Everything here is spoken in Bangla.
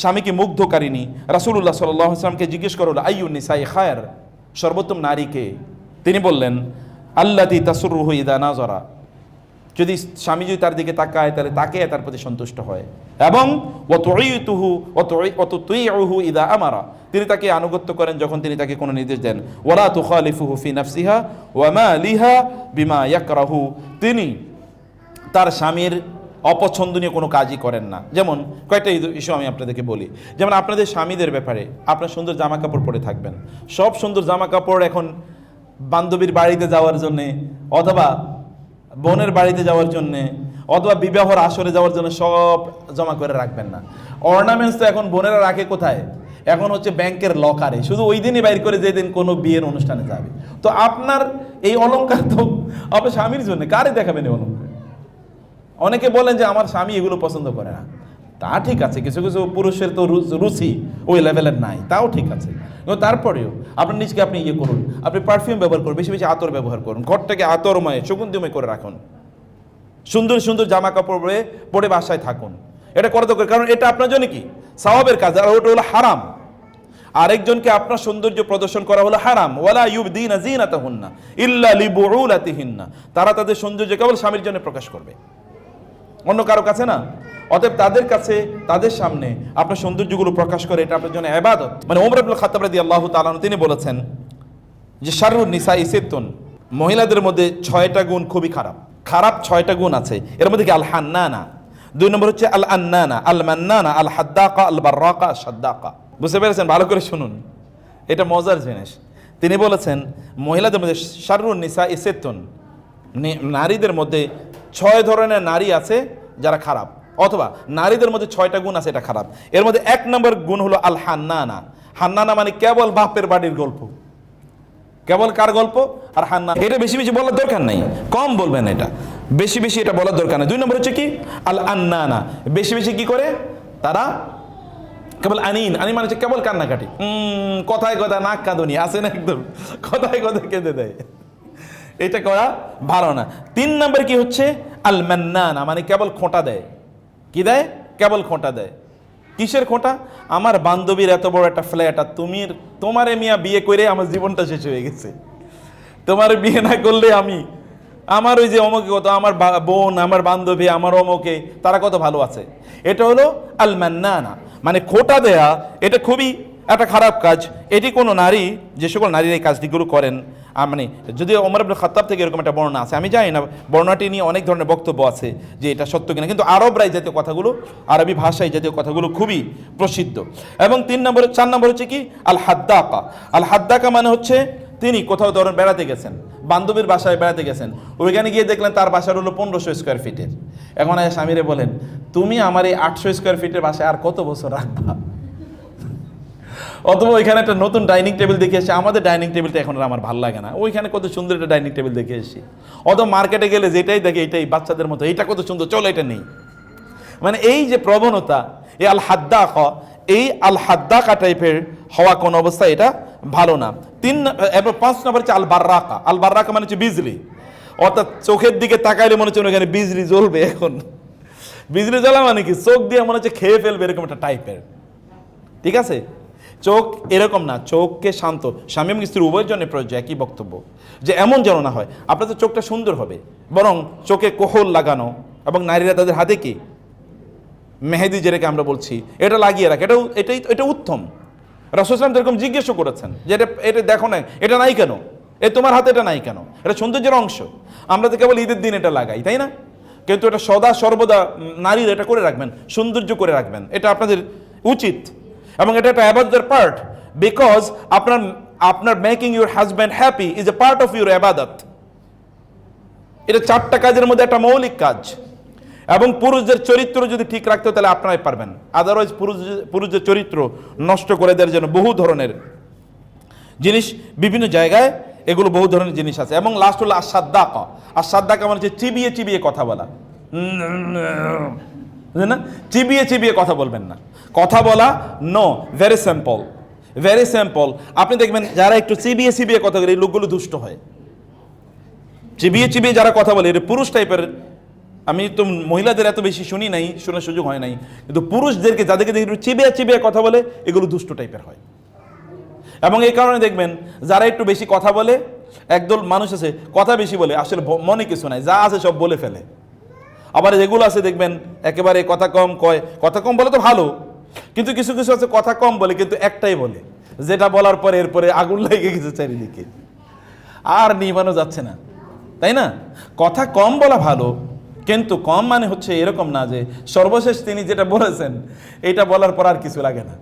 স্বামীকে মুগ্ধকারিনী রাসুল্লাহ সাল্লামকে জিজ্ঞেস করল আইউন নিসাই খায়ের? সর্বোত্তম নারীকে। তিনি বললেন আল্লাদি তাসুরুহু ইদা নাজরা যদি স্বামী যদি তার দিকে তাকায়, তাহলে তাকে তার প্রতি সন্তুষ্ট হয়। এবং তুহু অত তুইহু ইদা আমারা। তিনি তাকে আনুগত্য করেন যখন তিনি তাকে কোনো নির্দেশ দেন। ওলা তুখালিফুহু ফি নাফসিহা ওয়ামা লিহা বিমা ইয়াকরাহু। তিনি তার স্বামীর অপছন্দনীয় কোনো কাজই করেন না। যেমন কয়েকটা ইস্যু আমি আপনাদেরকে বলি। যেমন আপনাদের স্বামীদের ব্যাপারে আপনার সুন্দর জামা কাপড় পরে থাকবেন। সব সুন্দর জামা কাপড় এখন বান্ধবীর বাড়িতে যাওয়ার জন্যে অথবা বোনের বাড়িতে যাওয়ার জন্যে অথবা বিবাহর আসরে যাওয়ার জন্য সব জমা করে রাখবেন না। অর্নামেন্টস তো এখন বোনেরা রাখে কোথায়? এখন হচ্ছে ব্যাংকের লকারে। শুধু ওই দিনই বাইর করে যেদিন কোনো বিয়ের অনুষ্ঠানে যাবে। তো আপনার এই অলঙ্কার তো আপনার স্বামীর জন্য। কারে দেখাবেন এই অলংকার অনেকে বলেন যে আমার স্বামী এগুলো পছন্দ করে না। তা ঠিক আছে, কিছু কিছু পুরুষের তো রুচি ওই লেভেলের নাই, তাও ঠিক আছে। কিন্তু তারপরেও আপনার নিজকে আপনি ইয়ে করুন, আপনি পারফিউম ব্যবহার করুন, বেশি বেশি আতর ব্যবহার করুন, ঘরটাকে আতরময়, সুগন্ধিময় করে রাখুন। সুন্দর সুন্দর জামা কাপড় পরে পরে বাসায় থাকুন। এটা করা দরকার, কারণ এটা আপনার জন্য কি? সওয়াবের কাজ, আর ওটা হলো হারাম। আরেকজনকে আপনার সৌন্দর্য প্রদর্শন করা হলো হারাম। ওয়ালা ইউবদিনা জিনাতাহুন্না ইল্লা লিবুউলাতিহিন্না। তারা তাদের সৌন্দর্য কেবল স্বামীর জন্য প্রকাশ করবে। অন্য কারও কাছে না। অতএব তাদের কাছে, তাদের সামনে আপনার সৌন্দর্যগুলো প্রকাশ করে, এটা আপনার জন্য এবাদত মানে ওমর আব্দুল খাতাব রাদি আল্লাহ তালান তিনি বলেছেন যে শারুর নিসা ইসেতুন মহিলাদের মধ্যে ছয়টা গুণ খুবই খারাপ। খারাপ ছয়টা গুণ আছে। এর মধ্যে কি আল হান্নানা দুই নম্বর হচ্ছে আল আন্নানা আল মান্নানা আল হাদ্দাকা আল বার্রাকা সাদ্দাকা বুঝতে পেরেছেন? ভালো করে শুনুন। এটা মজার জিনিস। তিনি বলেছেন, মহিলাদের মধ্যে শারুর নিসা ইসেতুন নারীদের মধ্যে ছয় ধরনের নারী আছে যারা খারাপ। অথবা নারীদের মধ্যে ছয়টা গুণ আছে, এটা খারাপ। এর মধ্যে এক নম্বর গুণ হলো আল হান্নানা হান্নানা মানে কেবল বাপের বাড়ির গল্প। কেবল কার গল্প? আর হান্না এটা বেশি বেশি বলার দরকার নেই। কম বলবেন এটা। বেশি বেশি এটা বলার দরকার নেই। দুই নম্বর হচ্ছে কি? আল আন্নানা বেশি বেশি কি করে? তারা কেবল আনিন। আনি মানে হচ্ছে কেবল কান্নাকাটি। কথায় কথায় নাক কাঁদনি। আসে না একদম? কথায় কথায় কেঁদে দেয়। এটা করা ভালো না। তিন নম্বর কি হচ্ছে? আল মান্নানা মানে কেবল খোঁটা দেয়। কি দেয়? কেবল খোঁটা দেয়। কিসের খোঁটা? আমার বান্ধবীর এত বড় একটা ফ্ল্যাট আর তুমি তোমারে মিয়া বিয়ে করে আমার জীবনটা শেষ হয়ে গেছে। তোমার বিয়ে না করলে আমি, আমার ওই যে অমকে কত, আমার বোন, আমার বান্ধবী, আমার অমকে, তারা কত ভালো আছে। এটা হলো আল মান্নানা মানে খোঁটা দেয়া, এটা খুবই একটা খারাপ কাজ। এটি কোনো নারী, যে সকল নারীর এই কাজটিগুলো করেন মানে যদি ওমর আব্দুল খাত্তাব থেকে এরকম একটা বর্ণনা আছে, আমি জানি না, বর্ণনাটি নিয়ে অনেক ধরনের বক্তব্য আছে যে এটা সত্য কিনা, কিন্তু আরবরাই জাতীয় কথাগুলো, আরবি ভাষায় জাতীয় কথাগুলো খুবই প্রসিদ্ধ। এবং তিন নম্বর, চার নম্বর হচ্ছে কি? আল হাদ্দাকা আল হাদ্দাকা মানে হচ্ছে তিনি কোথাও ধরেন বেড়াতে গেছেন, বান্ধবীর বাসায় বেড়াতে গেছেন, ওইখানে গিয়ে দেখলেন তার বাসার হলো পনেরোশো স্কোয়ার ফিটের এখন স্বামীরে বলেন, তুমি আমার এই আটশো স্কোয়ার ফিটের বাসায় আর কত বছর রাখবা? অথবা ওইখানে একটা নতুন ডাইনিং টেবিল দেখে এসে, আমাদের ডাইনিং টেবিলটা এখন আমার ভালো লাগে না। ওইখানে কত সুন্দর একটা ডাইনিং টেবিল দেখে এসেছি। অথবা মার্কেটে গেলে যেটাই দেখে, এটাই বাচ্চাদের মতো এটা কত সুন্দর, চলো এটা নেই। মানে এই যে প্রবণতা, এই আল খ এই আল হাদ্দাকা টাইপের হওয়া কোন অবস্থা এটা ভালো না। তিন এবার পাঁচ নম্বর হচ্ছে আল বার্রাকা আল বার্রাকা মানে হচ্ছে বিজলি। অর্থাৎ চোখের দিকে তাকাইলে মনে হচ্ছে ওখানে বিজলি জ্বলবে এখন। বিজলি জ্বলা মানে কি? চোখ দিয়ে মনে হচ্ছে খেয়ে ফেলবে, এরকম একটা টাইপের। ঠিক আছে? চোখ এরকম না, চোখকে শান্ত। স্বামী এবং স্ত্রী উভয়ের জন্য প্রয়োজন একই বক্তব্য। যে এমন যেন না হয় আপনাদের চোখটা সুন্দর হবে। বরং চোখে কোহল লাগানো এবং নারীরা তাদের হাতে কি? মেহেদি যেটাকে আমরা বলছি, এটা লাগিয়ে রাখে। এটাও, এটাই এটা উত্তম। রসুলাম যেরকম জিজ্ঞেসও করেছেন যে এটা এটা দেখো না এটা নাই কেন? এ তোমার হাতে এটা নাই কেন? এটা সৌন্দর্যের অংশ। আমরা তো কেবল ঈদের দিন এটা লাগাই, তাই না? কিন্তু এটা সদা সর্বদা নারীরা এটা করে রাখবেন, সৌন্দর্য করে রাখবেন। এটা আপনাদের উচিত। এবং এটা একটা অ্যাবাদতের পার্ট বিকজ আপনার আপনার making your husband happy is a part of your আবাদত। এটা চারটা কাজের মধ্যে একটা মৌলিক কাজ। এবং পুরুষদের চরিত্র যদি ঠিক রাখতে তাহলে আপনারাই পারবেন। আদারওয়াইজ পুরুষ, পুরুষদের চরিত্র নষ্ট করে দেওয়ার জন্য বহু ধরনের জিনিস, বিভিন্ন জায়গায় এগুলো বহু ধরনের জিনিস আছে। এবং লাস্ট হলো আসাদ্দাকা আসাদ্দাকা মানে হচ্ছে চিবিয়ে চিবিয়ে কথা বলা। বুঝলেন না? চিবিয়ে চিবিয়ে কথা বলবেন না। কথা বলা no very simple very simple আপনি দেখবেন যারা একটু চিবিয়ে চিবিয়ে কথা বলে, এই লোকগুলো দুষ্ট হয়। চিবিয়ে চিবিয়ে যারা কথা বলে এটা পুরুষ টাইপের আমি তো মহিলাদের এত বেশি শুনি নাই, শোনার সুযোগ হয় নাই। কিন্তু পুরুষদেরকে, যাদেরকে দেখি চিবিয়া চিবিয়া কথা বলে, এগুলো দুষ্ট টাইপের হয়। এবং এই কারণে দেখবেন, যারা একটু বেশি কথা বলে, একদল মানুষ আছে, কথা বেশি বলে, আসলে মনে কিছু নাই, যা আছে সব বলে ফেলে। আবার যেগুলো আছে, দেখবেন, একেবারে কথা কম কয়, কথা কম বলে তো ভালো, কিন্তু কিছু কিছু আছে কথা কম বলে, কিন্তু একটাই বলে, যেটা বলার পরে এরপরে আগুন লেগে গেছে চারিদিকে। আর নিবানো যাচ্ছে না, তাই না? কথা কম বলা ভালো, কিন্তু কম মানে হচ্ছে এরকম না যে সর্বশেষ তিনি যেটা বলেছেন, এটা বলার পর আর কিছু লাগে না।